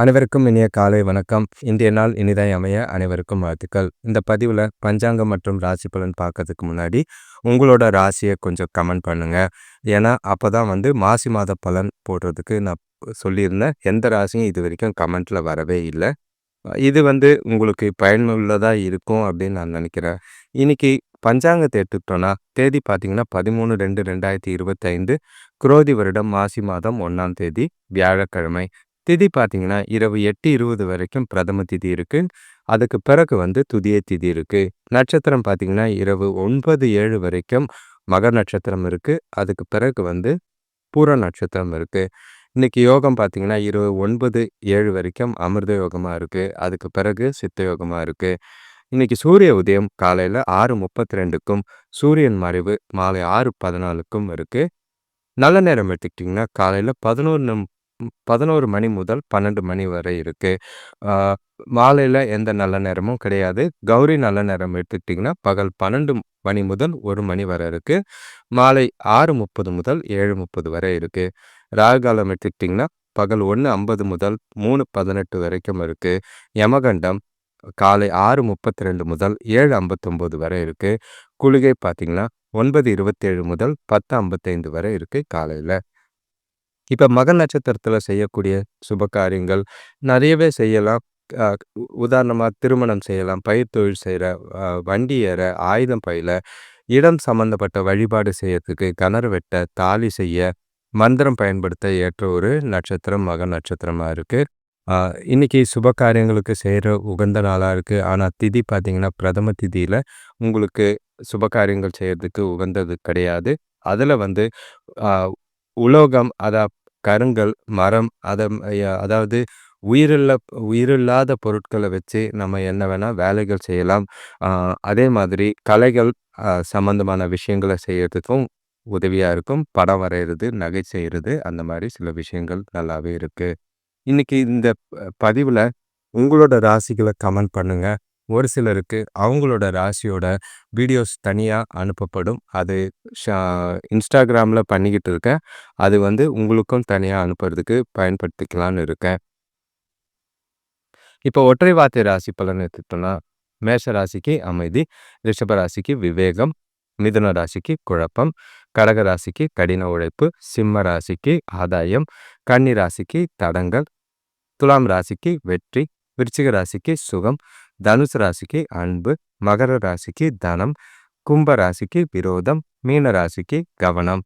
அனைவருக்கும் இனிய காலை வணக்கம். இன்றைய நாள் இனிதாய் அமைய அனைவருக்கும் வாழ்த்துக்கள். இந்த பதிவில் பஞ்சாங்கம் மற்றும் ராசி பலன் பார்க்கறதுக்கு முன்னாடி உங்களோட ராசியை கொஞ்சம் கமெண்ட் பண்ணுங்க. ஏன்னா அப்போ தான் வந்து மாசி மாத பலன் போடுறதுக்கு நான் சொல்லியிருந்தேன். எந்த ராசியும் இது வரைக்கும் கமெண்ட்டில் வரவே இல்லை. இது வந்து உங்களுக்கு பயனுள்ளதாக இருக்கும் அப்படின்னு நான் நினைக்கிறேன். இன்னைக்கு பஞ்சாங்கத்தை எடுத்துக்கிட்டோன்னா தேதி பார்த்தீங்கன்னா பதிமூணு ரெண்டு ரெண்டாயிரத்தி இருபத்தைந்து. குரோதி வருடம் மாசி மாதம் ஒன்றாம் தேதி. வியாழக்கிழமை. திதி பார்த்தீங்கன்னா இரவு எட்டு இருபது வரைக்கும் பிரதம திதி இருக்குது அதுக்கு பிறகு வந்து துதிய திதி இருக்குது நட்சத்திரம் பார்த்தீங்கன்னா இரவு ஒன்பது ஏழு வரைக்கும் மகர் நட்சத்திரம் இருக்குது அதுக்கு பிறகு வந்து பூர நட்சத்திரம் இருக்குது இன்றைக்கி யோகம் பார்த்தீங்கன்னா இருபது ஒன்பது ஏழு வரைக்கும் அமிர்த யோகமாக இருக்குது அதுக்கு பிறகு சித்த யோகமாக இருக்குது இன்றைக்கி சூரிய உதயம் காலையில் ஆறு முப்பத்தி ரெண்டுக்கும் சூரியன் மறைவு மாலை ஆறு பதினாலுக்கும் இருக்குது நல்ல நேரம் எடுத்துக்கிட்டிங்கன்னா காலையில் பதினொன்று பதினோரு மணி முதல் பன்னெண்டு மணி வரை இருக்குது மாலையில் எந்த நல்ல நேரமும் கிடையாது. கௌரி நல்ல நேரம் எடுத்துக்கிட்டிங்கன்னா, பகல் பன்னெண்டு மணி முதல் ஒரு மணி வரை இருக்குது மாலை ஆறு முப்பது முதல் ஏழு முப்பது வரை இருக்குது ராகுகாலம் எடுத்துக்கிட்டிங்கன்னா, பகல் ஒன்று ஐம்பது முதல் மூணு பதினெட்டு வரைக்கும் இருக்குது யமகண்டம் காலை ஆறு முப்பத்தி ரெண்டு முதல் ஏழு ஐம்பத்தொம்போது வரை இருக்குது குளிகை பார்த்திங்கன்னா ஒன்பது இருபத்தேழு முதல் பத்து ஐம்பத்தைந்து வரை இருக்குது காலையில். இப்போ மக நட்சத்திரத்தில் செய்யக்கூடிய சுப காரியங்கள் நிறையவே செய்யலாம். உதாரணமாக திருமணம் செய்யலாம் பயிர் தொழில் செய்கிற வண்டி ஏற ஆயுதம் பயில இடம் சம்பந்தப்பட்ட வழிபாடு செய்யறதுக்கு கிணறு வெட்ட தாலி செய்ய மந்திரம் பயன்படுத்த ஏற்ற ஒரு நட்சத்திரம் மக நட்சத்திரமாக இருக்குது இன்னைக்கு சுப காரியங்களுக்கு செய்கிற உகந்த நாளாக இருக்குது ஆனால் திதி பார்த்தீங்கன்னா பிரதம திதியில் உங்களுக்கு சுப காரியங்கள் செய்கிறதுக்கு உகந்தது கிடையாது. அதில் வந்து உலோகம் அதான் கருங்கல், மரம் அதை அதாவது உயிரில்ல உயிரில்லாத பொருட்களை வச்சு நம்ம என்ன வேணால் வேலைகள் செய்யலாம். அதே மாதிரி கலைகள் சம்மந்தமான விஷயங்களை செய்கிறதுக்கும் உதவியாக இருக்கும். படம் வரைகிறது, நகை செய்கிறது அந்த மாதிரி சில விஷயங்கள் நல்லாவே இருக்குது இன்றைக்கி இந்த பதிவில் உங்களோட ராசிகளை கமெண்ட் பண்ணுங்கள் ஒரு சிலருக்கு அவங்களோட ராசியோட வீடியோஸ் தனியாக அனுப்பப்படும். அது ஷா இன்ஸ்டாகிராமில் பண்ணிக்கிட்டு இருக்கேன். அது வந்து உங்களுக்கும் தனியாக அனுப்புறதுக்கு பயன்படுத்திக்கலான்னு இருக்கேன். இப்போ ஒற்றை வார்த்தை ராசி பலன் எடுத்துட்டோம்னா மேஷ ராசிக்கு அமைதி ரிஷப ராசிக்கு விவேகம் மிதுன ராசிக்கு குழப்பம் கடக ராசிக்கு கடின உழைப்பு சிம்ம ராசிக்கு ஆதாயம் கன்னி ராசிக்கு தடங்கள் துலாம் ராசிக்கு வெற்றி விருச்சிக ராசிக்கு சுகம் தனுசு ராசிக்கு அன்பு மகர ராசிக்கு தனம் கும்ப ராசிக்கு விரோதம் மீன ராசிக்கு கவனம்.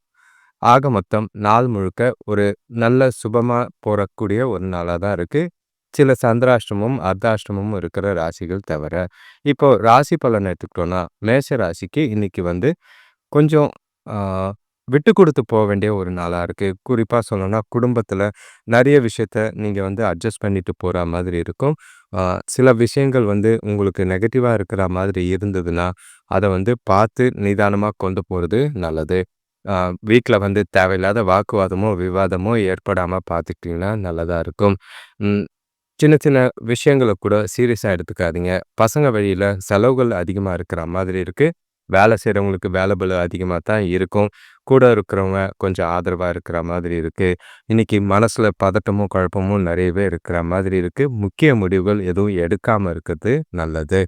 ஆக மொத்தம் நாள் முழுக்க ஒரு நல்ல சுபமாக போகக்கூடிய ஒரு நாளாக தான் இருக்குது சில சந்திராஷ்டமும் அர்த்தாஷ்டமும் இருக்கிற ராசிகள் தவிர. இப்போ ராசி பலன் எடுத்துக்கிட்டோன்னா மேஷ ராசிக்கு இன்னைக்கு வந்து கொஞ்சம் விட்டு கொடுத்து போக வேண்டிய ஒரு நாளாக இருக்குது குறிப்பாக சொல்லணும்னா குடும்பத்தில் நிறைய விஷயத்த நீங்கள் வந்து அட்ஜஸ்ட் பண்ணிட்டு போகிற மாதிரி இருக்கும். சில விஷயங்கள் வந்து உங்களுக்கு நெகட்டிவாக இருக்கிற மாதிரி இருந்ததுன்னா அதை வந்து பார்த்து நிதானமாக கொண்டு போகிறது நல்லது. வீட்டில் வந்து தேவையில்லாத வாக்குவாதமோ விவாதமோ ஏற்படாமல் பார்த்துக்கிட்டிங்கன்னா நல்லதாக இருக்கும். சின்ன சின்ன விஷயங்களை கூட சீரியஸாக எடுத்துக்காதீங்க. பசங்க வழியில் செலவுகள் அதிகமாக இருக்கிற மாதிரி இருக்குது வேலை செய்கிறவங்களுக்கு வேலை பலு அதிகமாக தான் இருக்கும். கூட இருக்கிறவங்க கொஞ்சம் ஆதரவாக இருக்கிற மாதிரி இருக்குது இன்றைக்கி மனசில் பதட்டமும் குழப்பமும் நிறையவே இருக்கிற மாதிரி இருக்குது முக்கிய முடிவுகள் எதுவும் எடுக்காமல் இருக்கிறது நல்லது.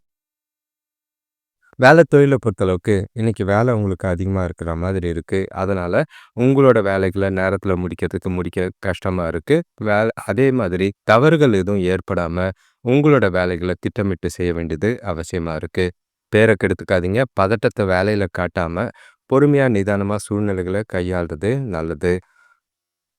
வேலை தொழிலை பொறுத்தளவுக்கு இன்றைக்கி வேலை உங்களுக்கு அதிகமாக இருக்கிற மாதிரி இருக்குது அதனால் உங்களோட வேலைகளை நேரத்தில் முடிக்கிறதுக்கு முடிக்க கஷ்டமாக இருக்குது வேலை அதே மாதிரி தவறுகள் எதுவும் ஏற்படாமல் உங்களோட வேலைகளை திட்டமிட்டு செய்ய வேண்டியது அவசியமாக இருக்குது பேரை கெடுத்துக்காதீங்க. பதட்டத்தை வேலையில் காட்டாமல் பொறுமையாக நிதானமாக சூழ்நிலைகளை கையாளுறது நல்லது.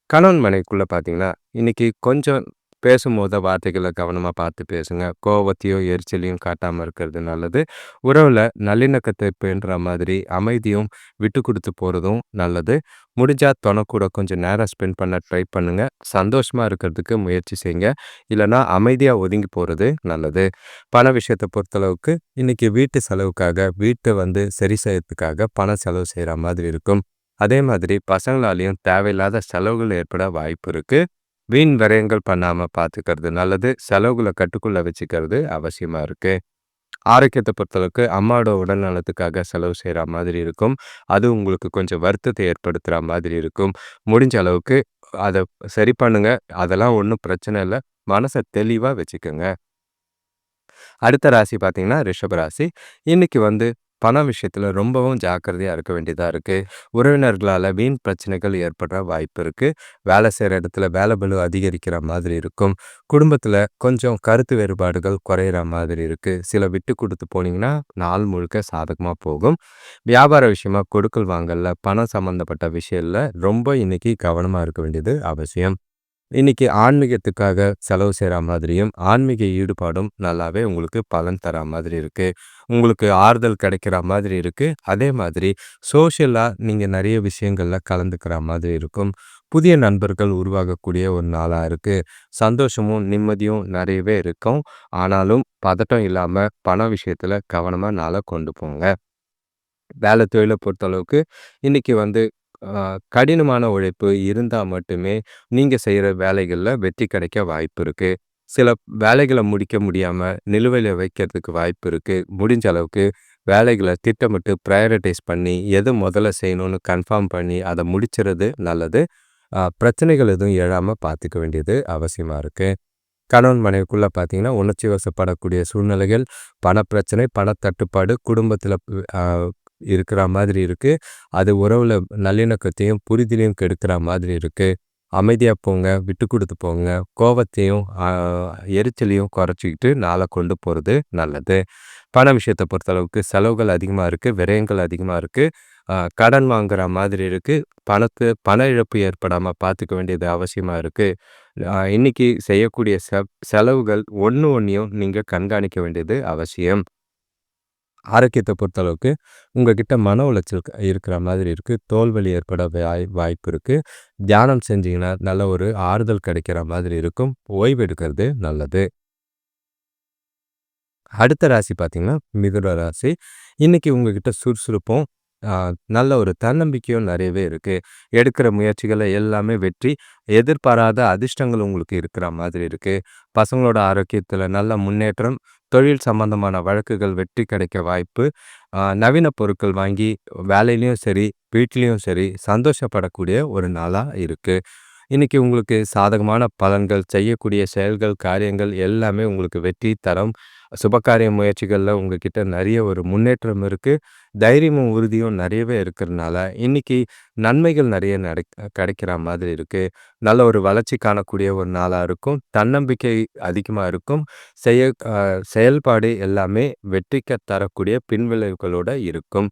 கணவன் மனைக்குள்ளே பார்த்தீங்கன்னா இன்றைக்கி கொஞ்சம் பேசும்போது வார்த்தைகளை கவனமாக பார்த்து பேசுங்க. கோபத்தையும் எரிச்சலையும் காட்டாமல் இருக்கிறது நல்லது. உறவில் நல்லிணக்கத்தை பேன்ற மாதிரி அமைதியும் விட்டு கொடுத்து போகிறதும் நல்லது. முடிஞ்சால் தொணக்கூட கொஞ்சம் நேரம் ஸ்பெண்ட் பண்ண ட்ரை பண்ணுங்கள் சந்தோஷமாக இருக்கிறதுக்கு முயற்சி செய்யுங்க. இல்லைனா அமைதியாக ஒதுங்கி போகிறது நல்லது. பண விஷயத்தை பொறுத்தளவுக்கு இன்றைக்கி வீட்டு செலவுக்காக வீட்டை வந்து சரி செய்யறதுக்காக பணம் செலவு செய்கிற மாதிரி இருக்கும். அதே மாதிரி பசங்களாலேயும் தேவையில்லாத செலவுகள் ஏற்பட வாய்ப்பு இருக்குது வீண் விரயங்கள் பண்ணாமல் பார்த்துக்கிறது நல்லது. செலவுகளை கட்டுக்குள்ளே வச்சுக்கிறது அவசியமாக இருக்குது ஆரோக்கியத்தை பொறுத்தளவுக்கு அம்மாவோட உடல் நலத்துக்காக செலவு செய்கிற மாதிரி இருக்கும். அது உங்களுக்கு கொஞ்சம் வருத்தத்தை ஏற்படுத்துகிற மாதிரி இருக்கும். முடிஞ்ச அளவுக்கு அதை சரி பண்ணுங்க. அதெல்லாம் ஒன்றும் பிரச்சனை இல்லை. மனசை தெளிவாக வச்சுக்கோங்க. அடுத்த ராசி பார்த்தீங்கன்னா ரிஷபராசி இன்னைக்கு வந்து பண விஷயத்தில் ரொம்பவும் ஜாக்கிரதையாக இருக்க வேண்டியதாக இருக்குது உறவினர்களால் வீண் பிரச்சனைகள் ஏற்படுற வாய்ப்பு இருக்குது வேலை செய்கிற இடத்துல வேலை பலு அதிகரிக்கிற மாதிரி இருக்கும். குடும்பத்தில் கொஞ்சம் கருத்து வேறுபாடுகள் குறையிற மாதிரி இருக்குது சில விட்டு கொடுத்து போனீங்கன்னா நாள் முழுக்க சாதகமாக போகும். வியாபார விஷயமா கொடுக்கல் வாங்கல பணம் சம்மந்தப்பட்ட விஷயத்தில் ரொம்ப இன்னைக்கு கவனமாக இருக்க வேண்டியது அவசியம். இன்னைக்கு ஆன்மீகத்துக்காக செலவு செய்கிற மாதிரியும் ஆன்மீக ஈடுபாடும் நல்லாவே உங்களுக்கு பலன் தர மாதிரி இருக்குது உங்களுக்கு ஆறுதல் கிடைக்கிற மாதிரி இருக்குது அதே மாதிரி சோஷியலாக நீங்கள் நிறைய விஷயங்களில் கலந்துக்கிற மாதிரி இருக்கும். புதிய நண்பர்கள் உருவாகக்கூடிய ஒரு நாளாக இருக்குது சந்தோஷமும் நிம்மதியும் நிறையவே இருக்கும். ஆனாலும் பதட்டம் இல்லாமல் பண விஷயத்தில் கவனமாக நாளை கொண்டு போங்க. வேலை தொழிலை பொறுத்தளவுக்கு இன்றைக்கி வந்து கடினமான உழைப்பு இருந்தால் மட்டுமே நீங்கள் செய்கிற வேலைகளில் வெற்றி கிடைக்க வாய்ப்பு இருக்குது சில வேலைகளை முடிக்க முடியாமல் நிலுவையில் வைக்கிறதுக்கு வாய்ப்பு இருக்குது முடிஞ்ச அளவுக்கு வேலைகளை திட்டமிட்டு ப்ரையாரிட்டைஸ் பண்ணி எது முதல்ல செய்யணும்னு கன்ஃபார்ம் பண்ணி அதை முடிச்சுறது நல்லது. பிரச்சனைகள் எதுவும் எழாமல் பார்த்துக்க வேண்டியது அவசியமாக இருக்குது கணவன் மனைவிக்குள்ளே பார்த்தீங்கன்னா உணர்ச்சி வசப்படக்கூடிய சூழ்நிலைகள் பணப்பிரச்சனை பணத்தட்டுப்பாடு குடும்பத்தில் இருக்கிற மாதிரி இருக்குது அது உறவில் நல்லிணக்கத்தையும் புரிதலையும் கெடுக்கிற மாதிரி இருக்குது அமைதியாக போங்க விட்டு கொடுத்து போங்க. கோவத்தையும் எரிச்சலையும் குறைச்சிக்கிட்டு நாளை கொண்டு போகிறது நல்லது. பண விஷயத்தை பொறுத்தளவுக்கு செலவுகள் அதிகமாக இருக்குது விரயங்கள் அதிகமாக இருக்குது கடன் வாங்குற மாதிரி இருக்குது பணத்து பண இழப்பு ஏற்படாமல் பார்த்துக்க வேண்டியது அவசியமாக இருக்குது இன்றைக்கி செய்யக்கூடிய செ செலவுகள் ஒன்று ஒன்றையும் நீங்கள் கண்காணிக்க வேண்டியது அவசியம். ஆரோக்கியத்தை பொறுத்தளவுக்கு உங்கள்கிட்ட மன உளைச்சல் இருக்கிற மாதிரி இருக்குது தோல்வலி ஏற்பட வாய் வாய்ப்பு இருக்குது தியானம் செஞ்சிங்கன்னா நல்ல ஒரு ஆறுதல் கிடைக்கிற மாதிரி இருக்கும். ஓய்வு எடுக்கிறது நல்லது. அடுத்த ராசி பார்த்தீங்கன்னா மிதுன ராசி. இன்றைக்கி உங்ககிட்ட சுறுசுறுப்பும் நல்ல ஒரு தன்னம்பிக்கையும் நிறையவே இருக்குது எடுக்கிற முயற்சிகளை எல்லாமே வெற்றி எதிர்பாராத அதிர்ஷ்டங்கள் உங்களுக்கு இருக்கிற மாதிரி இருக்குது பசங்களோட ஆரோக்கியத்தில் நல்ல முன்னேற்றம் தொழில் சம்பந்தமான வழக்குகள் வெற்றி கிடைக்க வாய்ப்பு நவீன பொருட்கள் வாங்கி வேலையிலையும் சரி வீட்லேயும் சரி சந்தோஷப்படக்கூடிய ஒரு நாளாக இருக்குது இன்றைக்கி உங்களுக்கு சாதகமான பலன்கள் செய்யக்கூடிய செயல்கள் காரியங்கள் எல்லாமே உங்களுக்கு வெற்றி தரம். சுபகாரிய முயற்சிகளில் உங்ககிட்ட நிறைய ஒரு முன்னேற்றம் இருக்குது தைரியமும் உறுதியும் நிறையவே இருக்கிறதுனால இன்றைக்கி நன்மைகள் நிறைய நடை கிடைக்கிற மாதிரி இருக்குது நல்ல ஒரு வளர்ச்சி காணக்கூடிய ஒரு நாளாக இருக்கும். தன்னம்பிக்கை அதிகமாக இருக்கும். செய்ய செயல்பாடு எல்லாமே வெற்றிக்க தரக்கூடிய பின்விளைவுகளோடு இருக்கும்.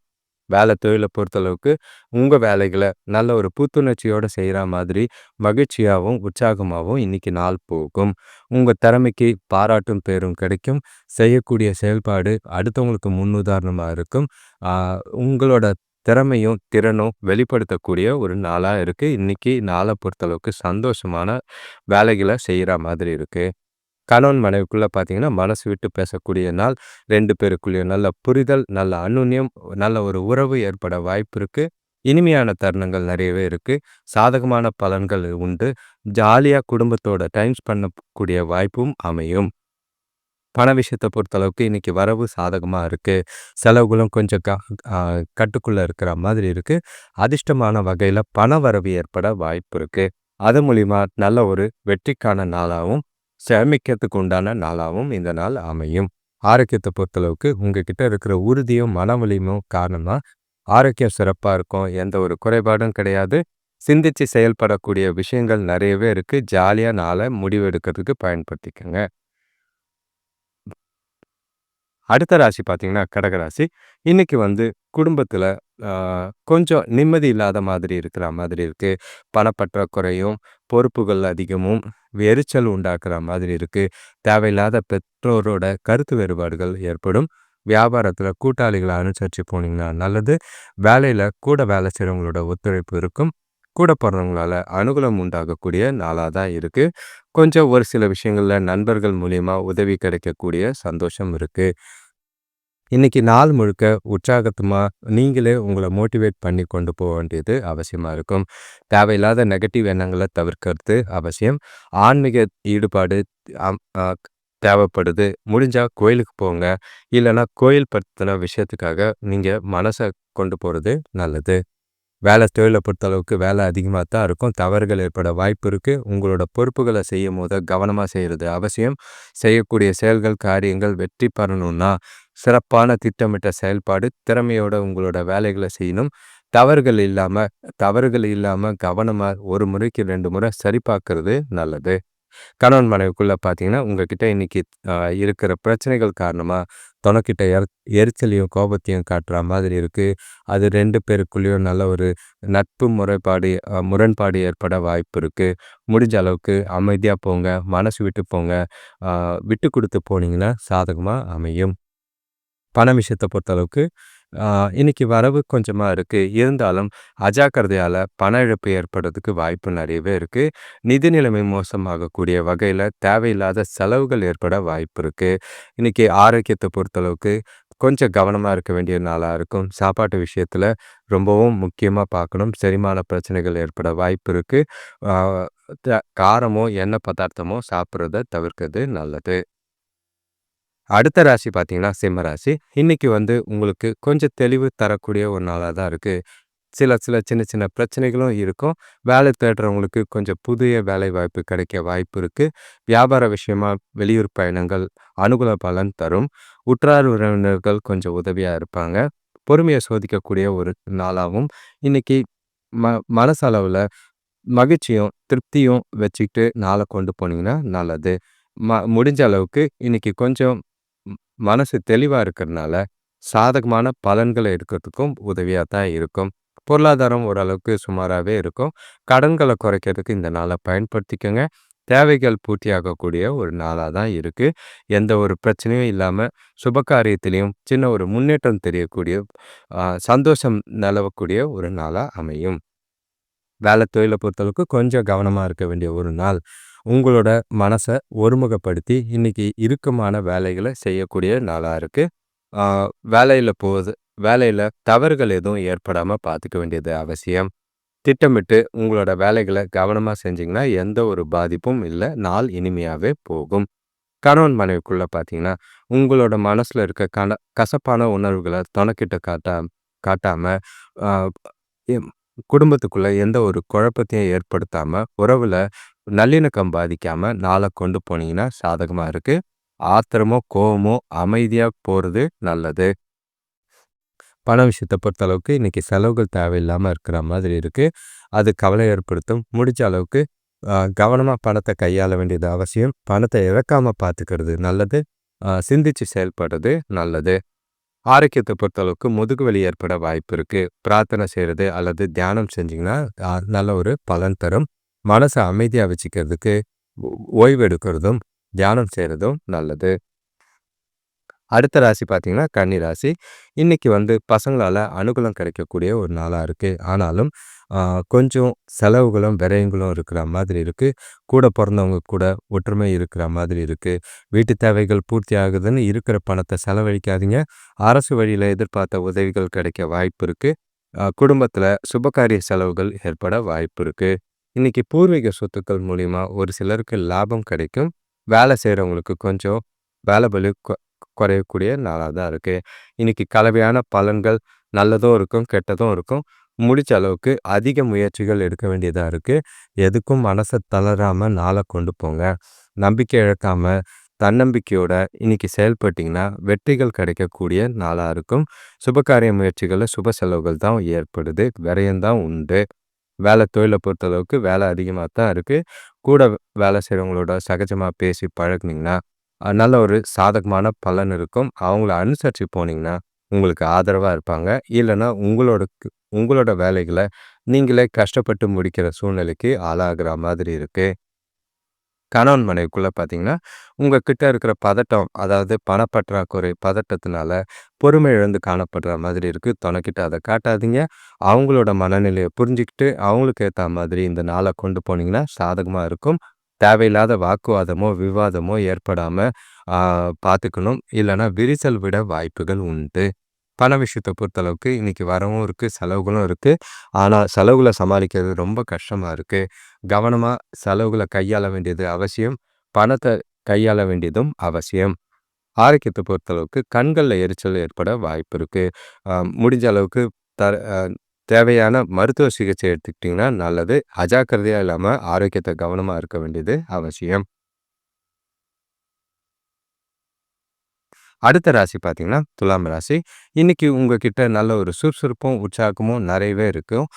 வேலை தொழிலை பொறுத்தளவுக்கு உங்கள் வேலைகளை நல்ல ஒரு புத்துணர்ச்சியோடு செய்கிற மாதிரி மகிழ்ச்சியாகவும் உற்சாகமாகவும் இன்றைக்கி நாள் போகும். உங்கள் திறமைக்கு பாராட்டும் பேரும் கிடைக்கும். செய்யக்கூடிய செயல்பாடு அடுத்தவங்களுக்கு முன்னுதாரணமாக இருக்கும். உங்களோட திறமையும் திறனும் வெளிப்படுத்தக்கூடிய ஒரு நாளாக இருக்குது இன்றைக்கி நாளை பொறுத்தளவுக்கு சந்தோஷமான வேலைகளை செய்கிற மாதிரி இருக்குது கணவன் மனைவிக்குள்ளே பார்த்தீங்கன்னா மனசு விட்டு பேசக்கூடிய நாள் ரெண்டு பேருக்குள்ளேயும் நல்ல புரிதல் நல்ல அன்னுன்யம் நல்ல ஒரு உறவு ஏற்பட வாய்ப்பு இருக்குது இனிமையான தருணங்கள் நிறையவே இருக்குது சாதகமான பலன்கள் உண்டு. ஜாலியாக குடும்பத்தோட டைம் பண்ணக்கூடிய வாய்ப்பும் அமையும். பண விஷயத்தை பொறுத்தளவுக்கு இன்றைக்கி வரவு சாதகமாக இருக்குது செலவுகளும் கொஞ்சம் க கட்டுக்குள்ளே இருக்கிற மாதிரி இருக்குது அதிர்ஷ்டமான வகையில் பண வரவு ஏற்பட வாய்ப்பு இருக்குது அது மூலிமா நல்ல ஒரு வெற்றிக்கான நாளாகவும் சேமிக்கிறதுக்கு உண்டான நாளாகவும் இந்த நாள் அமையும். ஆரோக்கியத்தை பொறுத்தளவுக்கு உங்ககிட்ட இருக்கிற உறுதியும் மன வலிமையும் காரணமாக ஆரோக்கியம் சிறப்பாக இருக்கும். எந்த ஒரு குறைபாடும் கிடையாது. சிந்திச்சு செயல்படக்கூடிய விஷயங்கள் நிறையவே இருக்குது ஜாலியாக நாளை முடிவெடுக்கிறதுக்கு பயன்படுத்திக்கோங்க. அடுத்த ராசி பார்த்தீங்கன்னா கடகராசி. இன்னைக்கு வந்து குடும்பத்தில் கொஞ்சம் நிம்மதி இல்லாத மாதிரி இருக்கிற மாதிரி இருக்குது பணப்பற்றாக்குறையும் பொறுப்புகள் அதிகமும் எரிச்சல் உண்டாக்குற மாதிரி இருக்குது தேவையில்லாத பெற்றோரோட கருத்து வேறுபாடுகள் ஏற்படும். வியாபாரத்தில் கூட்டாளிகளை அனுசரித்து போனீங்கன்னா நல்லது. வேலையில் கூட வேலை செய்கிறவங்களோட ஒத்துழைப்பு இருக்கும். கூட போகிறவங்களால அனுகூலம் உண்டாகக்கூடிய நாளாக தான் இருக்குது கொஞ்சம் ஒரு சில விஷயங்களில் நண்பர்கள் மூலியமாக உதவி கிடைக்கக்கூடிய சந்தோஷம் இருக்குது இன்னைக்கு நாள் முழுக்க உற்சாகத்துமாக நீங்களே உங்களை மோட்டிவேட் பண்ணி கொண்டு போக வேண்டியது அவசியமாக இருக்கும். தேவையில்லாத நெகட்டிவ் எண்ணங்களை தவிர்க்கிறது அவசியம். ஆன்மீக ஈடுபாடு தேவைப்படுது. முடிஞ்சால் கோயிலுக்கு போங்க. இல்லைன்னா கோயில் பற்றின விஷயத்துக்காக நீங்கள் மனசை கொண்டு போகிறது நல்லது. வேலை தொழிலை பொறுத்தளவுக்கு வேலை அதிகமாக தான் இருக்கும். தவறுகள் ஏற்பட வாய்ப்பு இருக்குது உங்களோட பொறுப்புகளை செய்யும் போது கவனமாக செய்கிறது அவசியம். செய்யக்கூடிய செயல்கள் காரியங்கள் வெற்றி பெறணும்னா சிறப்பான திட்டமிட்ட செயல்பாடு திறமையோட உங்களோட வேலைகளை செய்யணும். தவறுகள் இல்லாமல் தவறுகள் இல்லாமல் கவனமாக ஒரு முறைக்கு ரெண்டு முறை சரி பார்க்கறது நல்லது. கணவன் மனைவிக்குள்ளே பார்த்தீங்கன்னா உங்ககிட்ட இன்னைக்கு இருக்கிற பிரச்சனைகள் காரணமாக தொணக்கிட்ட எர் எரிச்சலையும் கோபத்தையும் காட்டுற மாதிரி இருக்குது அது ரெண்டு பேருக்குள்ளேயும் நல்ல ஒரு நட்பு முறைப்பாடு முரண்பாடு ஏற்பட வாய்ப்பு இருக்குது முடிஞ்ச அளவுக்கு அமைதியாக போங்க மனசு விட்டு போங்க. விட்டு கொடுத்து போனீங்கன்னா சாதகமாக அமையும். பண விஷயத்தை பொறுத்தளவுக்கு இன்னைக்கு வரவு கொஞ்சமாக இருக்குது இருந்தாலும் அஜாக்கிரதையால் பண இழப்பு ஏற்படுறதுக்கு வாய்ப்பு நிறையவே இருக்குது நிதி நிலைமை மோசமாகக்கூடிய வகையில் தேவையில்லாத செலவுகள் ஏற்பட வாய்ப்பு இருக்குது இன்னைக்கு ஆரோக்கியத்தை பொறுத்தளவுக்கு கொஞ்சம் கவனமாக இருக்க வேண்டிய நாளாக இருக்கும். சாப்பாட்டு விஷயத்தில் ரொம்பவும் முக்கியமாக பார்க்கணும். செரிமான பிரச்சனைகள் ஏற்பட வாய்ப்பு இருக்குது காரமோ எண்ணெய் பதார்த்தமோ சாப்பிட்றத தவிர்க்கிறது நல்லது. அடுத்த ராசி பார்த்தீங்கன்னா சிம்ம ராசி. இன்னைக்கு வந்து உங்களுக்கு கொஞ்சம் தெளிவு தரக்கூடிய ஒரு நாளாக தான் இருக்குது சில சில சின்ன சின்ன பிரச்சனைகளும் இருக்கும். வேலை தேடுறவங்களுக்கு கொஞ்சம் புதிய வேலை வாய்ப்பு கிடைக்க வாய்ப்பு இருக்குது வியாபார விஷயமா வெளியூர் பயணங்கள் அனுகூல பலன் தரும். உற்றார் உறவினர்கள் கொஞ்சம் உதவியாக இருப்பாங்க. பொறுமையை சோதிக்கக்கூடிய ஒரு நாளாகவும் இன்னைக்கு ம மனசளவில் மகிழ்ச்சியும் திருப்தியும் வச்சுக்கிட்டு நாளை கொண்டு போனீங்கன்னா நல்லது. ம முடிஞ்ச அளவுக்கு இன்னைக்கு கொஞ்சம் மனசு தெளிவாக இருக்கிறதுனால சாதகமான பலன்களை எடுக்கிறதுக்கும் உதவியாக தான் இருக்கும். பொருளாதாரம் ஓரளவுக்கு சுமாராகவே இருக்கும். கடன்களை குறைக்கிறதுக்கு இந்த நாளை பயன்படுத்திக்கோங்க. தேவைகள் பூர்த்தியாகக்கூடிய ஒரு நாளாக தான் இருக்குது எந்த ஒரு பிரச்சனையும் இல்லாமல் சுபகாரியத்திலையும் சின்ன ஒரு முன்னேற்றம் தெரியக்கூடிய சந்தோஷம் நிலவக்கூடிய ஒரு நாளாக அமையும். வேலை தொழிலை பொறுத்தளவுக்கு கொஞ்சம் கவனமாக இருக்க வேண்டிய ஒரு நாள். உங்களோட மனசை ஒருமுகப்படுத்தி இன்னைக்கு இறுக்கமான வேலைகளை செய்யக்கூடிய நாளாக இருக்குது வேலையில் போகுது வேலையில் தவறுகள் எதுவும் ஏற்படாமல் பார்த்துக்க வேண்டியது அவசியம். திட்டமிட்டு உங்களோட வேலைகளை கவனமாக செஞ்சிங்கன்னா எந்த ஒரு பாதிப்பும் இல்லை நாள் இனிமையாகவே போகும். கணவன் மனைவிக்குள்ளே பார்த்தீங்கன்னா உங்களோட மனசில் இருக்க கன கசப்பான உணர்வுகளை தொணக்கிட்ட காட்டா காட்டாமல் குடும்பத்துக்குள்ளே எந்த ஒரு குழப்பத்தையும் ஏற்படுத்தாமல் உறவில் நல்லிணக்கம் பாதிக்காம நாளை கொண்டு போனீங்கன்னா சாதகமாக இருக்கு. ஆத்திரமோ கோவமோ அமைதியாக போகிறது நல்லது. பண விஷயத்தை பொறுத்த அளவுக்கு இன்னைக்கு செலவுகள் தேவையில்லாமல் இருக்கிற மாதிரி இருக்குது அது கவலை ஏற்படுத்தும். முடிஞ்ச அளவுக்கு கவனமாக பணத்தை கையாள வேண்டியது அவசியம். பணத்தை இழக்காமல் பார்த்துக்கிறது நல்லது. சிந்திச்சு செயல்படுறது நல்லது. ஆரோக்கியத்தை பொறுத்தளவுக்கு முதுகு வலி ஏற்பட வாய்ப்பு இருக்குது பிரார்த்தனை செய்கிறது அல்லது தியானம் செஞ்சிங்கன்னா நல்ல ஒரு பலன் தரும். மனசை அமைதியாக வச்சுக்கிறதுக்கு ஓய்வெடுக்கிறதும் தியானம் செய்கிறதும் நல்லது. அடுத்த ராசி பார்த்தீங்கன்னா கன்னி ராசி. இன்றைக்கி வந்து பசங்களால் அனுகூலம் கிடைக்கக்கூடிய ஒரு நாளாக இருக்குது ஆனாலும் கொஞ்சம் செலவுகளும் விரயங்களும் இருக்கிற மாதிரி இருக்குது கூட பிறந்தவங்க கூட ஒற்றுமை இருக்கிற மாதிரி இருக்குது வீட்டு தேவைகள் பூர்த்தி ஆகுதுன்னு இருக்கிற பணத்தை செலவழிக்காதீங்க. அரசு வழியில் எதிர்பார்த்த உதவிகள் கிடைக்க வாய்ப்பு இருக்குது குடும்பத்தில் சுபகாரிய செலவுகள் ஏற்பட வாய்ப்பு இருக்குது இன்றைக்கி பூர்வீக சொத்துக்கள் மூலிமா ஒரு சிலருக்கு லாபம் கிடைக்கும். வேலை செய்கிறவங்களுக்கு கொஞ்சம் வேலை பலு குறையக்கூடிய நாளாக தான் இருக்குது இன்றைக்கி கலவையான பலன்கள் நல்லதும் இருக்கும் கெட்டதும் இருக்கும். முடிச்ச அளவுக்கு அதிக முயற்சிகள் எடுக்க வேண்டியதாக இருக்குது எதுக்கும் மனசை தளராமல் நாளை கொண்டு போங்க. நம்பிக்கை இழக்காமல் தன்னம்பிக்கையோட இன்னைக்கு செயல்பட்டிங்கன்னா வெற்றிகள் கிடைக்கக்கூடிய நாளாக இருக்கும். சுபகாரிய முயற்சிகளில் சுப செலவுகள் தான் ஏற்படுது. விரயம்தான் உண்டு. வேலை தொழிலை பொறுத்தளவுக்கு வேலை அதிகமாக தான் இருக்குது கூட வேலை செய்கிறவங்களோட சகஜமாக பேசி பழகுனீங்கன்னா நல்ல ஒரு சாதகமான பலன் இருக்கும். அவங்கள அனுசரித்து போனீங்கன்னா உங்களுக்கு ஆதரவாக இருப்பாங்க. இல்லைன்னா உங்களோட உங்களோட வேலைகளை நீங்களே கஷ்டப்பட்டு முடிக்கிற சூழ்நிலைக்கு ஆளாகிற மாதிரி இருக்குது கணவன் மனைவிக்குள்ளே பார்த்தீங்கன்னா உங்கள் கிட்டே இருக்கிற பதட்டம் அதாவது பணப்பற்றாக்குறை பதட்டத்தினால பொறுமை இழந்து காணப்படுற மாதிரி இருக்குது துணைக்கிட்ட அதை காட்டாதீங்க. அவங்களோட மனநிலையை புரிஞ்சுக்கிட்டு அவங்களுக்கு ஏற்ற மாதிரி இந்த நாளை கொண்டு போனீங்கன்னா சாதகமாக இருக்கும். தேவையில்லாத வாக்குவாதமோ விவாதமோ ஏற்படாமல் பார்த்துக்கணும். இல்லைன்னா விரிசல் விட வாய்ப்புகள் உண்டு. பண விஷயத்தை பொறுத்தளவுக்கு இன்றைக்கி வரவும் இருக்குது செலவுகளும் இருக்குது ஆனால் செலவுகளை சமாளிக்கிறது ரொம்ப கஷ்டமாக இருக்குது கவனமாக செலவுகளை கையாள வேண்டியது அவசியம். பணத்தை கையாள வேண்டியதும் அவசியம். ஆரோக்கியத்தை பொறுத்தளவுக்கு கண்களில் எரிச்சல் ஏற்பட வாய்ப்பு இருக்குது முடிஞ்ச அளவுக்கு த தேவையான மருத்துவ சிகிச்சை எடுத்துக்கிட்டிங்கன்னா நல்லது. அஜாக்கிரதையாக இல்லாமல் ஆரோக்கியத்தை கவனமாக இருக்க வேண்டியது அவசியம். அடுத்த ராசி பார்த்தீங்கன்னா, துலாம் ராசி. இன்றைக்கி உங்ககிட்ட நல்ல ஒரு சுறுசுறுப்பும், உற்சாகமும் நிறையவே இருக்கும்.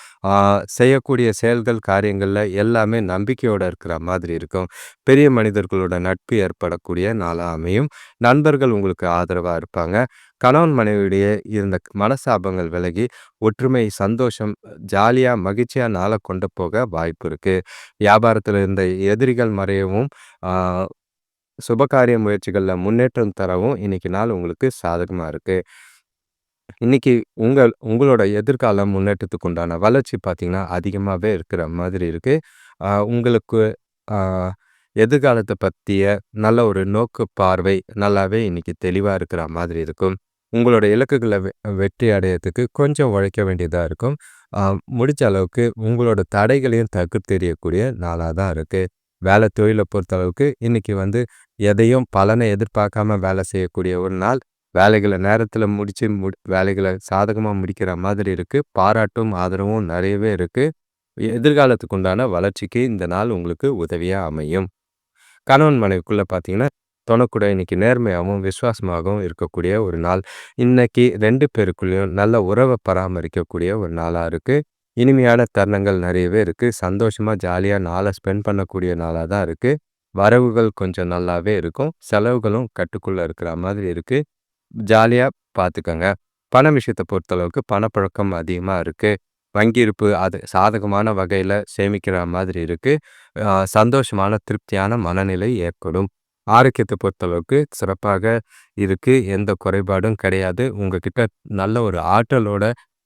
செய்யக்கூடிய செயல்கள், காரியங்களில் எல்லாமே நம்பிக்கையோடு இருக்கிற மாதிரி இருக்கும். பெரிய மனிதர்களோட நட்பு ஏற்படக்கூடிய நாளாக அமையும். நண்பர்கள் உங்களுக்கு ஆதரவாக இருப்பாங்க. கணவன் மனைவியிடையே இருந்த மனசாபங்கள் விலகி, ஒற்றுமை, சந்தோஷம், ஜாலியாக மகிழ்ச்சியாக நாளை கொண்டு போக வாய்ப்பு இருக்குது வியாபாரத்தில் இருந்த எதிரிகள் மறையவும், சுபகாரிய முயற்சிகளில் முன்னேற்றம் தரவும் இன்னைக்கு நாள் உங்களுக்கு சாதகமாக இருக்குது இன்றைக்கி உங்கள் உங்களோட எதிர்காலம் முன்னேற்றத்துக்கு உண்டான வளர்ச்சி பார்த்தீங்கன்னா, அதிகமாகவே இருக்கிற மாதிரி இருக்குது உங்களுக்கு எதிர்காலத்தை பற்றிய நல்ல ஒரு நோக்கு பார்வை நல்லாவே இன்றைக்கி தெளிவாக இருக்கிற மாதிரி இருக்கும். உங்களோட இலக்குகளை வெ வெற்றி அடையறதுக்கு கொஞ்சம் உழைக்க வேண்டியதாக இருக்கும். முடிஞ்ச அளவுக்கு உங்களோட தடைகளையும் தகர்த்தெறியக்கூடிய நாளாக தான் இருக்குது வேலை தொழிலை பொறுத்தளவுக்கு இன்றைக்கி வந்து எதையும் பலனை எதிர்பார்க்காம வேலை செய்யக்கூடிய ஒரு நாள். வேலைகளை நேரத்தில் முடித்து மு வேலைகளை சாதகமாக முடிக்கிற மாதிரி இருக்குது பாராட்டும், ஆதரவும் நிறையவே இருக்குது எதிர்காலத்துக்கு உண்டான வளர்ச்சிக்கு இந்த நாள் உங்களுக்கு உதவியாக அமையும். கணவன் மனைவிக்குள்ளே பார்த்தீங்கன்னா, துணை இன்றைக்கி நேர்மையாகவும் விசுவாசமாகவும் இருக்கக்கூடிய ஒரு நாள். இன்றைக்கி ரெண்டு பேருக்குள்ளேயும் நல்ல உறவை பராமரிக்கக்கூடிய ஒரு நாளாக இருக்குது இனிமையான தருணங்கள் நிறையவே இருக்குது சந்தோஷமாக ஜாலியாக நாளை ஸ்பெண்ட் பண்ணக்கூடிய நாளாக தான் இருக்குது வரவுகள் கொஞ்சம் நல்லாவே இருக்கும். செலவுகளும் கட்டுக்குள்ளே இருக்கிற மாதிரி இருக்குது ஜாலியாக பார்த்துக்கோங்க பண விஷயத்தை பொறுத்தளவுக்கு பணப்பழக்கம் அதிகமாக இருக்குது வங்கி இருப்பு அது சாதகமான வகையில் சேமிக்கிற மாதிரி இருக்குது சந்தோஷமான, திருப்தியான மனநிலை ஏற்படும். ஆரோக்கியத்தை பொறுத்தளவுக்கு சிறப்பாக இருக்குது எந்த குறைபாடும் கிடையாது. உங்ககிட்ட நல்ல ஒரு ஆற்றலோட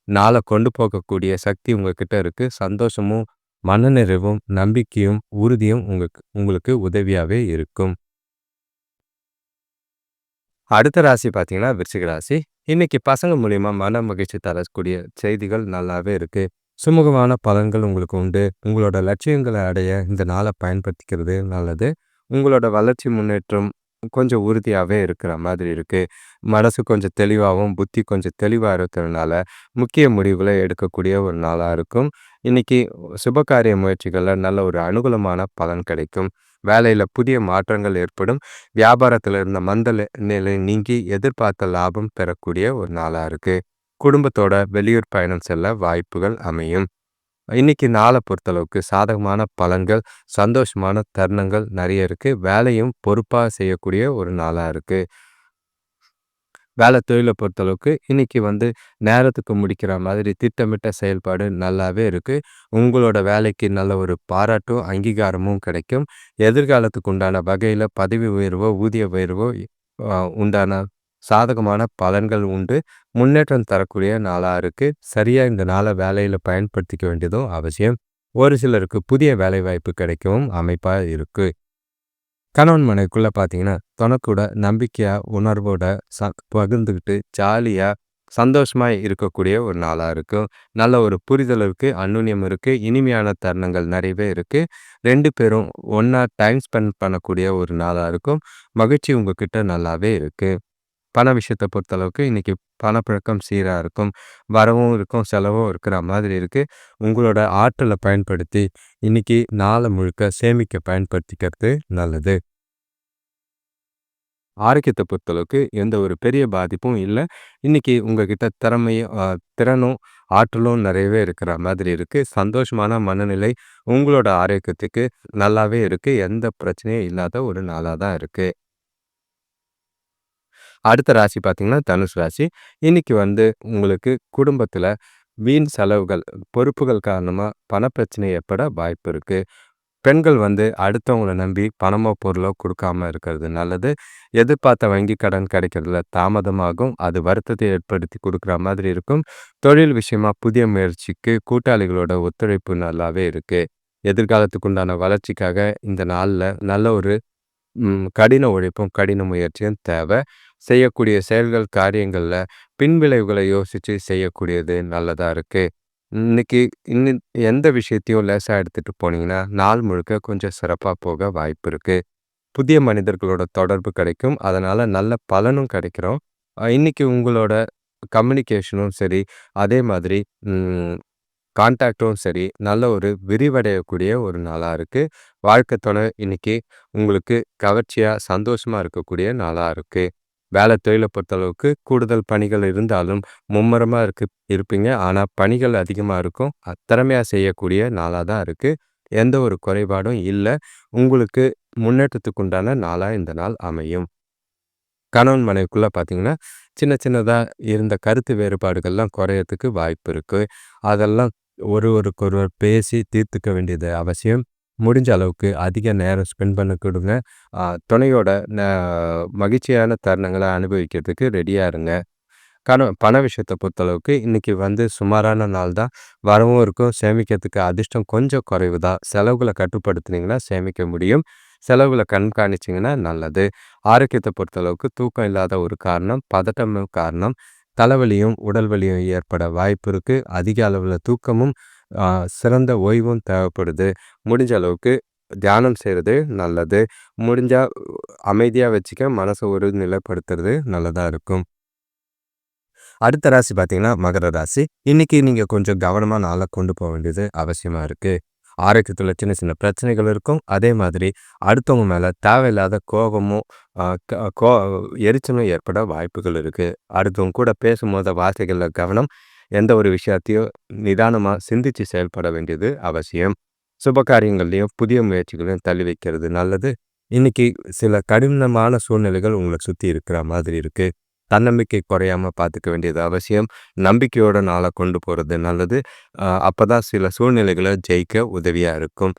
நாளை கொண்டு போகக்கூடிய சக்தி உங்ககிட்ட இருக்கு. சந்தோஷமும், மனநிறைவும், நம்பிக்கையும், உறுதியும் உங்களுக்கு உங்களுக்கு உதவியாவே இருக்கும். அடுத்த ராசி பார்த்தீங்கன்னா, விருச்சிக ராசி. இன்னைக்கு பசங்க மூலியமா மன மகிழ்ச்சி தரக்கூடிய செய்திகள் நல்லாவே இருக்கு. சுமூகமான பலன்கள் உங்களுக்கு உண்டு. உங்களோட லட்சியங்களை அடைய இந்த நாளை பயன்படுத்திக்கிறது நல்லது. உங்களோட வளர்ச்சி முன்னேற்றம் கொஞ்சம் உறுதியாகவே இருக்கிற மாதிரி இருக்குது மனசு கொஞ்சம் தெளிவாகவும் புத்தி கொஞ்சம் தெளிவாக இருக்கிறதுனால, முக்கிய முடிவுகளை எடுக்கக்கூடிய ஒரு நாளாக இருக்கும். இன்னைக்கு சுபகாரிய முயற்சிகளில் நல்ல ஒரு அனுகூலமான பலன் கிடைக்கும். வேலையில் புதிய மாற்றங்கள் ஏற்படும். வியாபாரத்தில் இருந்த மந்த நிலை நீங்கி எதிர்பார்த்த லாபம் பெறக்கூடிய ஒரு நாளாக இருக்குது குடும்பத்தோட வெளியூர் பயணம் செல்ல வாய்ப்புகள் அமையும். இன்னைக்கு நாளை பொறுத்தளவுக்கு சாதகமான பலன்கள், சந்தோஷமான தருணங்கள் நிறைய இருக்கு. வேலையும் பொறுப்பாக செய்யக்கூடிய ஒரு நாளாக இருக்கு. வேலை தொழிலை பொறுத்தளவுக்கு இன்னைக்கு வந்து நேரத்துக்கு முடிக்கிற மாதிரி திட்டமிட்ட செயல்பாடு நல்லாவே இருக்கு. உங்களோட வேலைக்கு நல்ல ஒரு பாராட்டும், அங்கீகாரமும் கிடைக்கும். எதிர்காலத்துக்கு உண்டான வகையில் பதவி உயர்வோ, ஊதிய உயர்வோ உண்டான சாதகமான பலன்கள் உண்டு. முன்னேற்றம் தரக்கூடிய நாளாக இருக்குது சரியாக இந்த நாளை வேலையில் பயன்படுத்திக்க வேண்டியதும் அவசியம். ஒரு சிலருக்கு புதிய வேலைவாய்ப்பு கிடைக்கவும் அமைப்பாக இருக்குது கணவன் மனைவிக்குள்ளே பார்த்தீங்கன்னா, தொனக்கூட நம்பிக்கையாக உணர்வோட ச பகிர்ந்துக்கிட்டு ஜாலியாக சந்தோஷமாக இருக்கக்கூடிய ஒரு நாளாக இருக்கும். நல்ல ஒரு புரிதல் இருக்குது அந்யோன்யம் இருக்குது இனிமையான தருணங்கள் நிறையவே இருக்குது ரெண்டு பேரும் ஒன்றா டைம் ஸ்பெண்ட் பண்ணக்கூடிய ஒரு நாளாக இருக்கும். மகிழ்ச்சி உங்ககிட்ட நல்லாவே இருக்குது பண விஷயத்தை பொறுத்தளவுக்கு இன்றைக்கி பணப்பழக்கம் சீராக இருக்கும். வரவும் இருக்கும், செலவும் இருக்கிற மாதிரி இருக்குது உங்களோட ஆற்றலை பயன்படுத்தி, இன்றைக்கி நாளை முழுக்க சேமிக்க பயன்படுத்திக்கிறது நல்லது. ஆரோக்கியத்தை பொறுத்தளவுக்கு எந்த ஒரு பெரிய பாதிப்பும் இல்லை. இன்னைக்கு உங்ககிட்ட திறமையும் திறனும், ஆற்றலும் நிறையவே இருக்கிற மாதிரி இருக்குது சந்தோஷமான மனநிலை உங்களோட ஆரோக்கியத்துக்கு நல்லாவே இருக்குது எந்த பிரச்சனையும் இல்லாத ஒரு நாளாக தான் இருக்குது அடுத்த ராசி பார்த்திங்கன்னா தனுசு ராசி. இன்றைக்கி வந்து உங்களுக்கு குடும்பத்தில் வீண் செலவுகள், பொறுப்புகள் காரணமாக பணப்பிரச்சனை ஏற்பட வாய்ப்பு இருக்குது பெண்கள் வந்து அடுத்தவங்களை நம்பி பணமோ, பொருளோ கொடுக்காம இருக்கிறது நல்லது. எதிர்பார்த்த வங்கி கடன் கிடைக்கிறதுல தாமதமாகும். அது வருத்தத்தை ஏற்படுத்தி கொடுக்குற மாதிரி இருக்கும். தொழில் விஷயமா புதிய முயற்சிக்கு கூட்டாளிகளோட ஒத்துழைப்பு நல்லாவே இருக்குது எதிர்காலத்துக்கு உண்டான வளர்ச்சிக்காக இந்த நாளில் நல்ல ஒரு கடின உழைப்பும், கடின முயற்சியும் தேவை. செய்யக்கூடிய செயல்கள், காரியங்களில் பின்விளைவுகளை யோசித்து செய்யக்கூடியது நல்லதாக இருக்குது இன்னைக்கு இன்னி எந்த விஷயத்தையும் லேசாக எடுத்துகிட்டு போனீங்கன்னா, நாள் முழுக்க கொஞ்சம் சிறப்பாக போக வாய்ப்பு இருக்குது புதிய மனிதர்களோட தொடர்பு கிடைக்கும். அதனால் நல்ல பலனும் கிடைக்கிறோம். இன்றைக்கி இன்னைக்கு உங்களோட கம்யூனிகேஷனும் சரி, அதே மாதிரி கான்டாக்டும் சரி நல்ல ஒரு விரிவடையக்கூடிய ஒரு நாளாக இருக்குது வாழ்க்கை துணை இன்னைக்கு உங்களுக்கு கவர்ச்சியாக சந்தோஷமாக இருக்கக்கூடிய நாளாக இருக்குது வேலை தொழிலை பொறுத்தளவுக்கு கூடுதல் பணிகள் இருந்தாலும் மும்முரமாக இருக்கு இருப்பீங்க. ஆனால் பணிகள் அதிகமாக இருக்கும். திறமையாக செய்யக்கூடிய நாளாக தான் இருக்குது எந்த ஒரு குறைபாடும் இல்லை. உங்களுக்கு முன்னேற்றத்துக்கு உண்டான நாளாக இந்த நாள் அமையும். கணவன் மனைவிக்குள்ளே பார்த்தீங்கன்னா சின்ன சின்னதாக இருந்த கருத்து வேறுபாடுகள்லாம் குறையறதுக்கு வாய்ப்பு இருக்குது அதெல்லாம் ஒரு ஒருக்கொருவர் பேசி தீர்த்துக்க வேண்டியது அவசியம். முடிஞ்ச அளவுக்கு அதிக நேரம் ஸ்பெண்ட் பண்ண கொடுங்க. துணையோட மகிழ்ச்சியான தருணங்களை அனுபவிக்கிறதுக்கு ரெடியாக இருங்க. கண பண விஷயத்தை பொறுத்தளவுக்கு இன்றைக்கி வந்து சுமாரான நாள் தான். வரவும் இருக்கும். சேமிக்கிறதுக்கு அதிர்ஷ்டம் கொஞ்சம் குறைவு தான். செலவுகளை கட்டுப்படுத்துனீங்கன்னா சேமிக்க முடியும். செலவுகளை கண்காணிச்சிங்கன்னா நல்லது. ஆரோக்கியத்தை பொறுத்தளவுக்கு தூக்கம் இல்லாத ஒரு காரணம் பதட்டமும் காரணம். தலைவலியும் உடல் வலியும் ஏற்பட வாய்ப்பு இருக்குது அதிக அளவில் தூக்கமும் சிறந்த ஓய்வும் தேவைப்படுது. முடிஞ்ச அளவுக்கு தியானம் செய்கிறது நல்லது. முடிஞ்சால் அமைதியாக வச்சுக்க மனசை ஒரு நிலைப்படுத்துறது நல்லதாக இருக்கும். அடுத்த ராசி பார்த்தீங்கன்னா மகர ராசி. இன்னைக்கு நீங்கள் கொஞ்சம் கவனமாக நாளாக கொண்டு போக வேண்டியது அவசியமாக இருக்குது ஆரோக்கியத்தில் சின்ன சின்ன பிரச்சனைகள் இருக்கும். அதே மாதிரி அடுத்தவங்க மேலே தேவையில்லாத கோபமும் கோ எரிச்சலும் ஏற்பட வாய்ப்புகள் இருக்குது அடுத்தவங்க கூட பேசும்போது வார்த்தைகளில் கவனம் எந்த ஒரு விஷயத்தையும் நிதானமாக சிந்தித்து செயல்பட வேண்டியது அவசியம். சுப காரியங்கள்லையும் புதிய முயற்சிகளையும் தள்ளி வைக்கிறது நல்லது. இன்னைக்கு சில கடினமான சூழ்நிலைகள் உங்களை சுற்றி இருக்கிற மாதிரி இருக்குது தன்னம்பிக்கை குறையாமல் பார்த்துக்க வேண்டியது அவசியம். நம்பிக்கையோட நாளை கொண்டு போகிறது நல்லது. அப்போ தான் சில சூழ்நிலைகளை ஜெயிக்க உதவியாக இருக்கும்.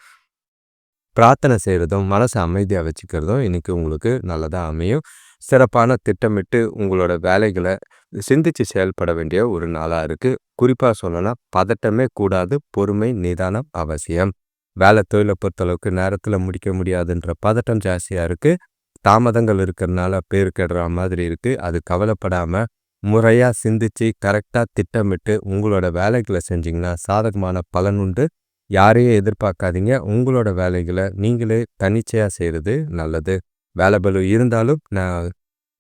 பிரார்த்தனை செய்கிறதும் மனசை அமைதியாக வச்சுக்கிறதும் இன்றைக்கி உங்களுக்கு நல்லதாக அமையும். சிறப்பான திட்டமிட்டு உங்களோட வேலைகளை சிந்தித்து செயல்பட வேண்டிய ஒரு நாளாக இருக்குது குறிப்பாக சொல்லணும்னா பதட்டமே கூடாது பொறுமை நிதானம் அவசியம். வேலை தொழிலை பொறுத்தளவுக்கு நேரத்தில் முடிக்க முடியாதுன்ற பதட்டம் ஜாஸ்தியாக இருக்குது தாமதங்கள் இருக்கிறதுனால பேர் கெடுற மாதிரி இருக்குது அது கவலைப்படாமல் முறையாக சிந்திச்சு கரெக்டாக திட்டமிட்டு உங்களோட வேலைகளை செஞ்சிங்கன்னா சாதகமான பலன் உண்டு. யாரையும் எதிர்பார்க்காதீங்க. உங்களோட வேலைகளை நீங்களே தனிச்சையாக செய்கிறது நல்லது. வேலைபலு இருந்தாலும் நான்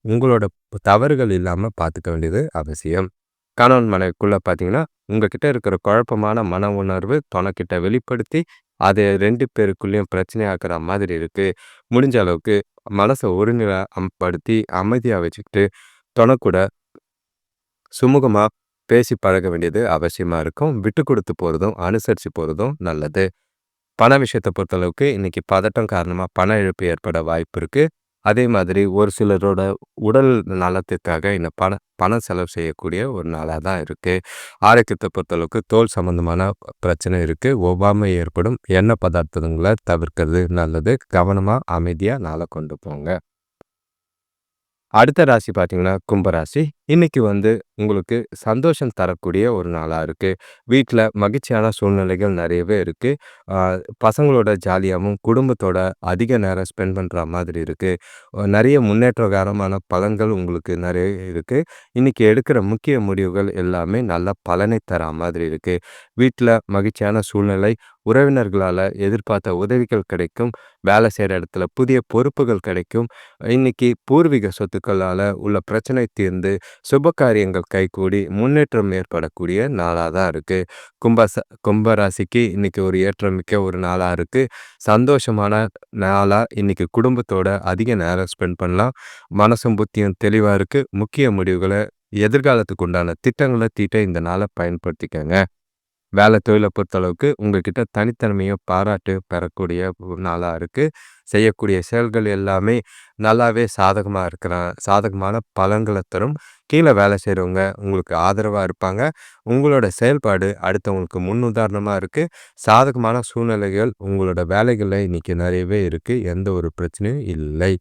உங்களோட தவறுகள் இல்லாமல் பார்த்துக்க வேண்டியது அவசியம். கணவன் மனைவிக்குள்ளே பார்த்தீங்கன்னா உங்ககிட்ட இருக்கிற குழப்பமான மன உணர்வு தொனக்கிட்ட வெளிப்படுத்தி அதை ரெண்டு பேருக்குள்ளேயும் பிரச்சனையாக்குற மாதிரி இருக்குது முடிஞ்ச அளவுக்கு மனசை ஒருநிலைப்படுத்தி அமைதியாக வச்சுக்கிட்டு தொணக்கூட சுமூகமாக பேசி பழக வேண்டியது அவசியமாக இருக்கும். விட்டு கொடுத்து போகிறதும் அனுசரித்து போகிறதும் நல்லது. பண விஷயத்தை பொறுத்தளவுக்கு இன்றைக்கி பதட்டம் காரணமாக பண இழப்பு ஏற்பட வாய்ப்பு இருக்குது அதே மாதிரி ஒரு சிலரோட உடல் நலத்திற்காக இந்த பண பணம் செலவு செய்யக்கூடிய ஒரு நாளாக தான் இருக்குது ஆரோக்கியத்தை பொறுத்தளவுக்கு தோல் சம்மந்தமான பிரச்சனை இருக்குது ஒவ்வாமை ஏற்படும். எண்ணெய் பதார்த்தங்களை தவிர்க்கிறது நல்லது. கவனமாக அமைதியாக நாளை கொண்டு போங்க. அடுத்த ராசி பார்த்தீங்கன்னா கும்பராசி. இன்னைக்கு வந்து உங்களுக்கு சந்தோஷம் தரக்கூடிய ஒரு நாளாக இருக்குது வீட்டில் மகிழ்ச்சியான சூழ்நிலைகள் நிறையவே இருக்குது பசங்களோட ஜாலியாகவும் குடும்பத்தோட அதிக நேரம் ஸ்பெண்ட் பண்ணுற மாதிரி இருக்குது நிறைய முன்னேற்றகாரமான பலன்கள் உங்களுக்கு நிறைய இருக்குது இன்றைக்கி எடுக்கிற முக்கிய முடிவுகள் எல்லாமே நல்ல பலனை தர மாதிரி இருக்குது வீட்டில் மகிழ்ச்சியான சூழ்நிலை உறவினர்களால் எதிர்பார்த்த உதவிகள் கிடைக்கும். வேலை செய்கிற இடத்துல புதிய பொறுப்புகள் கிடைக்கும். இன்னைக்கு பூர்வீக சொத்துக்களால் உள்ள பிரச்சனை தீர்ந்து சுப காரியங்கள் கைகூடி முன்னேற்றம் ஏற்படக்கூடிய நாளாக தான் இருக்குது கும்பச கும்பராசிக்கு இன்றைக்கி ஒரு ஏற்றமிக்க ஒரு நாளாக இருக்குது சந்தோஷமான நாளாக இன்றைக்கி குடும்பத்தோட அதிக நேரம் ஸ்பெண்ட் பண்ணலாம். மனசும் புத்தியும் தெளிவாக இருக்குது முக்கிய முடிவுகளை எதிர்காலத்துக்கு உண்டான திட்டங்களை தீட்ட இந்த நாளை பயன்படுத்திக்கங்க. வேலை தொழிலை பொறுத்தளவுக்கு உங்கள்கிட்ட தனித்தன்மையும் பாராட்டு பெறக்கூடிய நாளாக இருக்குது செய்யக்கூடிய செயல்கள் எல்லாமே நல்லாவே சாதகமாக இருக்கிற சாதகமான பலன்களை தரும். கீழே வேலை செய்கிறவங்க உங்களுக்கு ஆதரவாக இருப்பாங்க. உங்களோட செயல்பாடு அடுத்தவங்களுக்கு முன் உதாரணமாக இருக்குது சாதகமான சூழ்நிலைகள் உங்களோட வேலைகளில் இன்றைக்கி நிறையவே இருக்குது எந்த ஒரு பிரச்சனையும் இல்லை.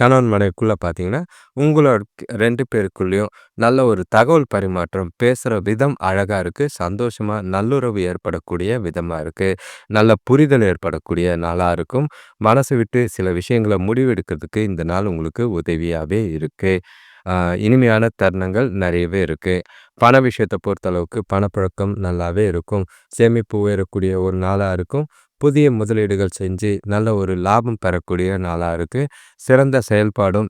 கணவன் மனைவிக்குள்ளே பார்த்தீங்கன்னா உங்களோட ரெண்டு பேருக்குள்ளேயும் நல்ல ஒரு தகவல் பரிமாற்றம் பேசுகிற விதம் அழகாக இருக்குது சந்தோஷமாக நல்லுறவு ஏற்படக்கூடிய விதமாக இருக்குது நல்ல புரிதல் ஏற்படக்கூடிய நாளாக இருக்கும். மனசு விட்டு சில விஷயங்களை முடிவெடுக்கிறதுக்கு இந்த நாள் உங்களுக்கு உதவியாகவே இருக்குது இனிமையான தருணங்கள் நிறையவே இருக்குது பண விஷயத்தை பொறுத்தளவுக்கு பணப்பழக்கம் நல்லாவே இருக்கும். சேமிப்பு உயரக்கூடிய ஒரு நாளாக இருக்கும். புதிய முதலீடுகள் செஞ்சு நல்ல ஒரு லாபம் பெறக்கூடிய நாளாக இருக்குது சிறந்த செயல்பாடும்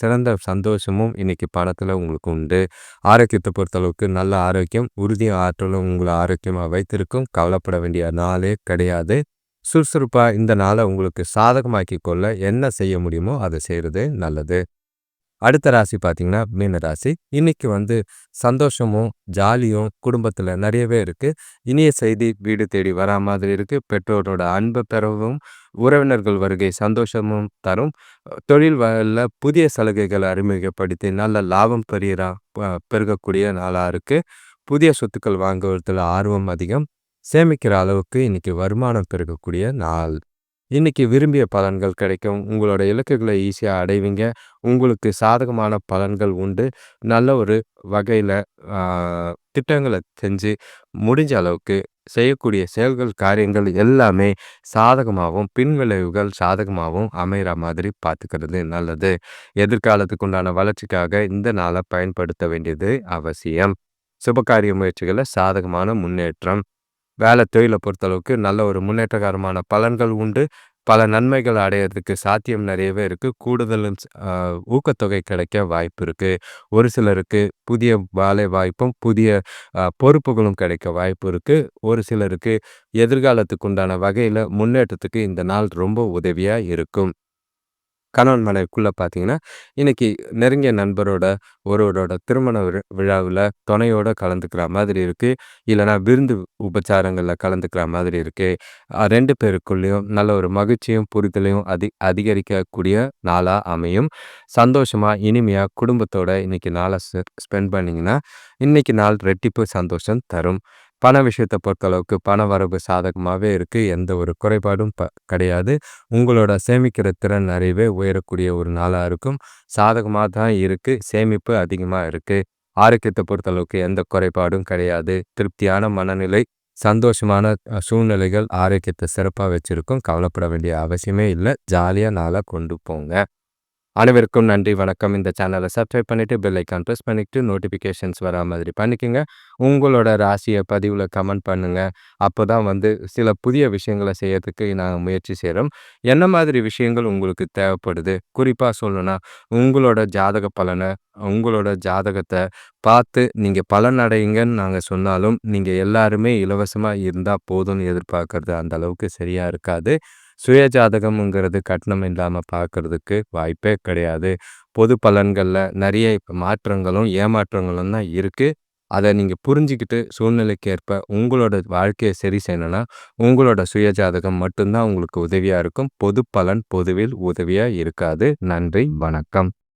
சிறந்த சந்தோஷமும் இன்னைக்கு பணத்தில் உங்களுக்கு உண்டு. ஆரோக்கியத்தை பொறுத்தளவுக்கு நல்ல ஆரோக்கியம் உறுதியும் ஆற்றலும் உங்களை ஆரோக்கியமாக வைத்திருக்கும். கவலைப்பட வேண்டிய நாளே கிடையாது. சுறுசுறுப்பாக இந்த நாளை உங்களுக்கு சாதகமாக்கி கொள்ள என்ன செய்ய முடியுமோ அதை செய்கிறது நல்லது. அடுத்த ராசி பார்த்தீங்கன்னா மீன ராசி. இன்னைக்கு வந்து சந்தோஷமும் ஜாலியும் குடும்பத்தில் நிறையவே இருக்குது இனிய செய்தி வீடு தேடி வரா மாதிரி இருக்குது பெற்றோரோட அன்பை பெறவும் உறவினர்கள் வருகை சந்தோஷமும் தரும். தொழில் வகையில் புதிய சலுகைகளை அறிமுகப்படுத்தி நல்ல லாபம் பெறுகிறா பெருகக்கூடிய நாளாக இருக்குது புதிய சொத்துக்கள் வாங்குவதில் ஆர்வம் அதிகம். சேமிக்கிற அளவுக்கு இன்னைக்கு வருமானம் பெருகக்கூடிய நாள். இன்றைக்கி விரும்பிய பலன்கள் கிடைக்கும். உங்களோட இலக்குகளை ஈஸியாக அடைவீங்க. உங்களுக்கு சாதகமான பலன்கள் உண்டு. நல்ல ஒரு வகையில் திட்டங்களை செஞ்சு முடிஞ்ச அளவுக்கு செய்யக்கூடிய செயல்கள் காரியங்கள் எல்லாமே சாதகமாகவும் பின்விளைவுகள் சாதகமாகவும் அமைகிற மாதிரி பார்த்துக்கிறது நல்லது. எதிர்காலத்துக்கு உண்டான வளர்ச்சிக்காக இந்த நாளை பயன்படுத்த வேண்டியது அவசியம். சுபகாரிய முயற்சிகளை சாதகமான முன்னேற்றம். வேலை தொழிலை பொறுத்தளவுக்கு நல்ல ஒரு முன்னேற்றகரமான பலன்கள் உண்டு. பல நன்மைகள் அடையிறதுக்கு சாத்தியம் நிறையவே இருக்குது கூடுதலும் ஊக்கத்தொகை கிடைக்க வாய்ப்பு இருக்குது ஒரு சிலருக்கு புதிய வேலை வாய்ப்பும் புதிய பொறுப்புகளும் கிடைக்க வாய்ப்பு இருக்குது ஒரு சிலருக்கு எதிர்காலத்துக்கு உண்டான வகையில் முன்னேற்றத்துக்கு இந்த நாள் ரொம்ப உதவியாக இருக்கும். கணவன் மனைவிக்குள்ளே பார்த்தீங்கன்னா இன்றைக்கி நெருங்கிய நண்பரோட ஒருவரோட திருமண விழாவில் துணையோட கலந்துக்கிற மாதிரி இருக்குது இல்லைனா விருந்து உபச்சாரங்களில் கலந்துக்கிற மாதிரி இருக்குது ரெண்டு பேருக்குள்ளேயும் நல்ல ஒரு மகிழ்ச்சியும் புரிதலையும் அதி அதிகரிக்கக்கூடிய நாளாக அமையும். சந்தோஷமாக இனிமையாக குடும்பத்தோட இன்றைக்கி நாளை ஸ்பெண்ட் பண்ணிங்கன்னா இன்றைக்கி நாள் ரெட்டிப்பு சந்தோஷம் தரும். பண விஷயத்தை பொறுத்தளவுக்கு பண வரவு சாதகமாகவே இருக்குது எந்த ஒரு குறைபாடும் ப கிடையாது. உங்களோட சேமிக்கிற திறன் நிறையவே உயரக்கூடிய ஒரு நாளாக இருக்கும். சாதகமாக தான் இருக்குது சேமிப்பு அதிகமாக இருக்குது ஆரோக்கியத்தை பொறுத்தளவுக்கு எந்த குறைபாடும் கிடையாது. திருப்தியான மனநிலை சந்தோஷமான சூழ்நிலைகள் ஆரோக்கியத்தை சிறப்பாக வச்சுருக்கும். கவலைப்பட வேண்டிய அவசியமே இல்லை. ஜாலியாக நாளாக கொண்டு போங்க. அனைவருக்கும் நன்றி வணக்கம். இந்த சேனலை சப்ஸ்கிரைப் பண்ணிவிட்டு பெல் ஐக்கான் ப்ரெஸ் பண்ணிவிட்டு நோட்டிஃபிகேஷன்ஸ் வரா மாதிரி பண்ணிக்கோங்க. உங்களோட ராசியை பதிவில் கமெண்ட் பண்ணுங்கள் அப்போ தான் வந்து சில புதிய விஷயங்களை செய்யறதுக்கு நாங்கள் முயற்சி செய்கிறோம் என்ன மாதிரி விஷயங்கள் உங்களுக்கு தேவைப்படுது? குறிப்பாக சொல்லணும்னா உங்களோட ஜாதக பலனை உங்களோட ஜாதகத்தை பார்த்து நீங்கள் பலன் அடையுங்கன்னு நாங்கள் சொன்னாலும் நீங்கள் எல்லாருமே இலவசமாக இருந்தால் போதும்னு எதிர்பார்க்கறது அந்த அளவுக்கு சரியாக இருக்காது. சுய ஜாதகம்ங்கிறது கட்டணம் இல்லாமல் பார்க்கறதுக்கு வாய்ப்பே கிடையாது. பொது பலன்களில் நிறைய மாற்றங்களும் ஏமாற்றங்களும் தான் இருக்குது அதை நீங்கள் புரிஞ்சிக்கிட்டு சூழ்நிலைக்கேற்ப உங்களோட வாழ்க்கையை சரி செய்யணும்னா உங்களோட சுய ஜாதகம் மட்டும்தான் உங்களுக்கு உதவியாக இருக்கும். பொது பலன் பொதுவில் உதவியாக இருக்காது. நன்றி வணக்கம்.